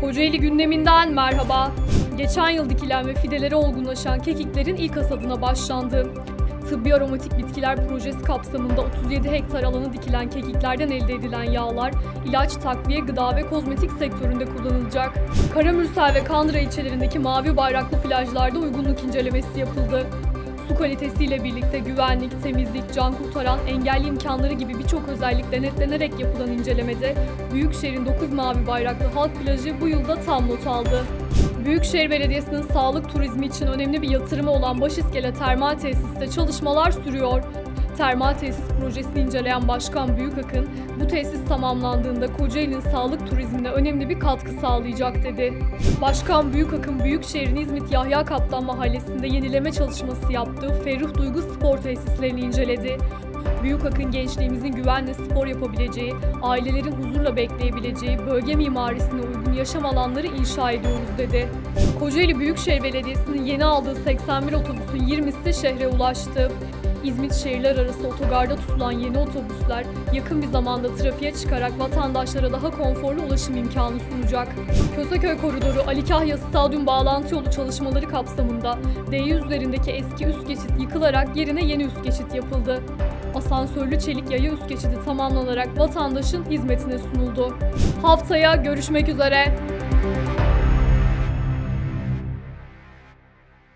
Kocaeli gündeminden merhaba. Geçen yıl dikilen ve fideleri olgunlaşan kekiklerin ilk hasadına başlandı. Tıbbi aromatik bitkiler projesi kapsamında 37 hektar alanı dikilen kekiklerden elde edilen yağlar, ilaç, takviye, gıda ve kozmetik sektöründe kullanılacak. Karamürsel ve Kandıra ilçelerindeki mavi bayraklı plajlarda uygunluk incelemesi yapıldı. Su kalitesiyle birlikte güvenlik, temizlik, can kurtaran, engelli imkanları gibi birçok özellik denetlenerek yapılan incelemede Büyükşehir'in 9 mavi bayraklı halk plajı bu yılda tam not aldı. Büyükşehir Belediyesi'nin sağlık turizmi için önemli bir yatırımı olan Başiskele Termal Tesis'te çalışmalar sürüyor. Termal tesis projesini inceleyen Başkan Büyükakın, bu tesis tamamlandığında Kocaeli'nin sağlık turizmine önemli bir katkı sağlayacak dedi. Başkan Büyükakın, Büyükşehir'in İzmit Yahya Kaplan Mahallesi'nde yenileme çalışması yaptığı Ferruh Duygu Spor tesislerini inceledi. Büyükakın gençliğimizin güvenle spor yapabileceği, ailelerin huzurla bekleyebileceği, bölge mimarisine uygun yaşam alanları inşa ediyoruz dedi. Kocaeli Büyükşehir Belediyesi'nin yeni aldığı 81 otobüsün 20'si şehre ulaştı. İzmit şehirler arası otogarda tutulan yeni otobüsler yakın bir zamanda trafiğe çıkarak vatandaşlara daha konforlu ulaşım imkanı sunacak. Köseköy koridoru Ali Kahya Stadyum bağlantı yolu çalışmaları kapsamında D100 üzerindeki eski üst geçit yıkılarak yerine yeni üst geçit yapıldı. Asansörlü çelik yaya üst geçidi tamamlanarak vatandaşın hizmetine sunuldu. Haftaya görüşmek üzere.